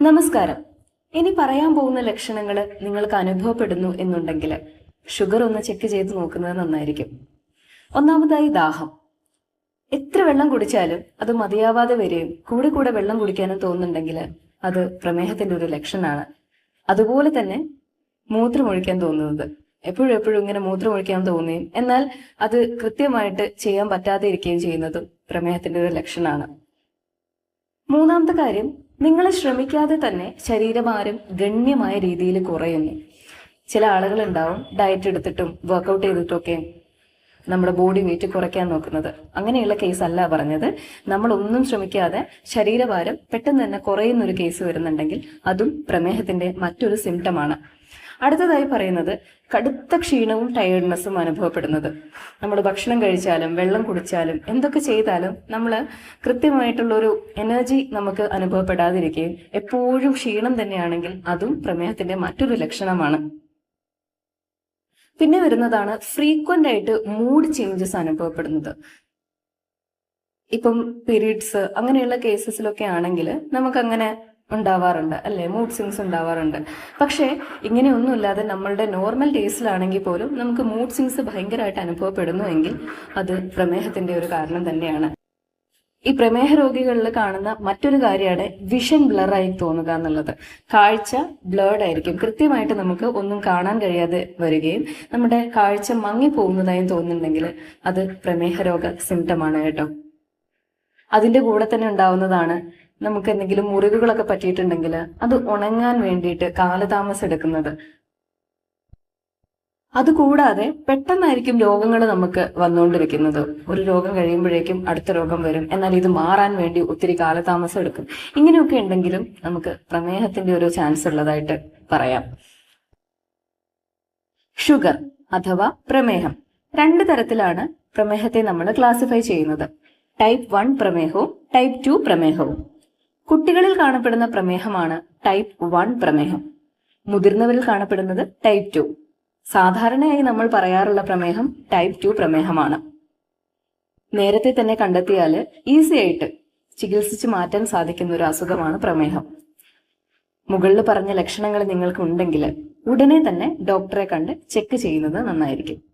നമസ്കാരം. ഇനി പറയാൻ പോകുന്ന ലക്ഷണങ്ങൾ നിങ്ങൾക്ക് അനുഭവപ്പെടുന്നു എന്നുണ്ടെങ്കിൽ ഷുഗർ ഒന്ന് ചെക്ക് ചെയ്ത് നോക്കുന്നത് നന്നായിരിക്കും. ഒന്നാമതായി ദാഹം. എത്ര വെള്ളം കുടിച്ചാലും അത് മതിയാവാതെ വരികയും കൂടെ കൂടെ വെള്ളം കുടിക്കാനും തോന്നുന്നുണ്ടെങ്കിൽ അത് പ്രമേഹത്തിന്റെ ഒരു ലക്ഷണമാണ്. അതുപോലെ തന്നെ മൂത്രമൊഴിക്കാൻ തോന്നുന്നത്. എപ്പോഴും എപ്പോഴും ഇങ്ങനെ മൂത്രമൊഴിക്കാൻ തോന്നുകയും എന്നാൽ അത് കൃത്യമായിട്ട് ചെയ്യാൻ പറ്റാതെ ഇരിക്കുകയും ചെയ്യുന്നതും പ്രമേഹത്തിന്റെ ഒരു ലക്ഷണമാണ്. മൂന്നാമത്തെ കാര്യം നിങ്ങൾ ശ്രമിക്കാതെ തന്നെ ശരീരഭാരം ഗണ്യമായ രീതിയിൽ കുറയുന്നു. ചില ആളുകൾ ഉണ്ടാവും ഡയറ്റ് എടുത്തിട്ടും വർക്കൗട്ട് ചെയ്തിട്ടൊക്കെ നമ്മുടെ ബോഡി വെയിറ്റ് കുറയ്ക്കാൻ നോക്കുന്നത്. അങ്ങനെയുള്ള കേസ് അല്ല പറഞ്ഞത്. നമ്മൾ ഒന്നും ശ്രമിക്കാതെ ശരീരഭാരം പെട്ടെന്ന് തന്നെ കുറയുന്ന ഒരു കേസ് വരുന്നുണ്ടെങ്കിൽ അതും പ്രമേഹത്തിന്റെ മറ്റൊരു സിംറ്റമാണ് അടുത്തതായി പറയുന്നത് കടുത്ത ക്ഷീണവും ടയേർഡ്നെസ്സും അനുഭവപ്പെടുന്നത്. നമ്മൾ ഭക്ഷണം കഴിച്ചാലും വെള്ളം കുടിച്ചാലും എന്തൊക്കെ ചെയ്താലും നമ്മൾ കൃത്യമായിട്ടുള്ളൊരു എനർജി നമുക്ക് അനുഭവപ്പെടാതിരിക്കുകയും എപ്പോഴും ക്ഷീണം തന്നെയാണെങ്കിൽ അതും പ്രമേഹത്തിന്റെ മറ്റൊരു ലക്ഷണമാണ്. പിന്നെ വരുന്നതാണ് ഫ്രീക്വന്റ് ആയിട്ട് മൂഡ് ചേഞ്ചസ് അനുഭവപ്പെടുന്നത്. ഇപ്പം പീരീഡ്സ് അങ്ങനെയുള്ള കേസസിലൊക്കെ ആണെങ്കിൽ നമുക്കങ്ങനെ ഉണ്ടാവാറുണ്ട് അല്ലേ? മൂഡ് സ്വിങ്സ് ഉണ്ടാവാറുണ്ട്. പക്ഷേ ഇങ്ങനെയൊന്നുമില്ലാതെ നമ്മളുടെ നോർമൽ ഡേയ്സിലാണെങ്കിൽ പോലും നമുക്ക് മൂഡ് സ്വിങ്സ് ഭയങ്കരമായിട്ട് അനുഭവപ്പെടുന്നു എങ്കിൽ അത് പ്രമേഹത്തിന്റെ ഒരു കാരണം തന്നെയാണ്. ഈ പ്രമേഹ രോഗികളിൽ കാണുന്ന മറ്റൊരു കാര്യമാണ് വിഷൻ ബ്ലറായി തോന്നുക എന്നുള്ളത്. കാഴ്ച ബ്ലേർഡ് ആയിരിക്കും. കൃത്യമായിട്ട് നമുക്ക് ഒന്നും കാണാൻ കഴിയാതെ വരികയും നമ്മുടെ കാഴ്ച മങ്ങി പോകുന്നതായും തോന്നുന്നുണ്ടെങ്കിൽ അത് പ്രമേഹ രോഗ സിംറ്റമാണ് കേട്ടോ. അതിന്റെ കൂടെ തന്നെ ഉണ്ടാവുന്നതാണ് നമുക്ക് എന്തെങ്കിലും മുറിവുകളൊക്കെ പറ്റിയിട്ടുണ്ടെങ്കിൽ അത് ഉണങ്ങാൻ വേണ്ടിയിട്ട് കാലതാമസം എടുക്കുന്നത്. അതുകൂടാതെ പെട്ടെന്നായിരിക്കും രോഗങ്ങൾ നമുക്ക് വന്നുകൊണ്ടിരിക്കുന്നത്. ഒരു രോഗം കഴിയുമ്പോഴേക്കും അടുത്ത രോഗം വരും. എന്നാൽ ഇത് മാറാൻ വേണ്ടി ഒത്തിരി കാലതാമസം എടുക്കും. ഇങ്ങനെയൊക്കെ ഉണ്ടെങ്കിലും നമുക്ക് പ്രമേഹത്തിന്റെ ഒരു ചാൻസ് ഉള്ളതായിട്ട് പറയാം. ഷുഗർ അഥവാ പ്രമേഹം. രണ്ട് തരത്തിലാണ് പ്രമേഹത്തെ നമ്മൾ ക്ലാസിഫൈ ചെയ്യുന്നത്. ടൈപ്പ് വൺ പ്രമേഹവും ടൈപ്പ് ടു പ്രമേഹവും. കുട്ടികളിൽ കാണപ്പെടുന്ന പ്രമേഹമാണ് ടൈപ്പ് വൺ പ്രമേഹം. മുതിർന്നവരിൽ കാണപ്പെടുന്നത് ടൈപ്പ് ടു. സാധാരണയായി നമ്മൾ പറയാറുള്ള പ്രമേഹം ടൈപ്പ് ടു പ്രമേഹമാണ്. നേരത്തെ തന്നെ കണ്ടെത്തിയാൽ ഈസി ആയിട്ട് ചികിത്സിച്ച് മാറ്റാൻ സാധിക്കുന്ന ഒരു അസുഖമാണ് പ്രമേഹം. മുകളിൽ പറഞ്ഞ ലക്ഷണങ്ങൾ നിങ്ങൾക്ക് ഉണ്ടെങ്കിൽ ഉടനെ തന്നെ ഡോക്ടറെ കണ്ട് ചെക്ക് ചെയ്യുന്നത് നന്നായിരിക്കും.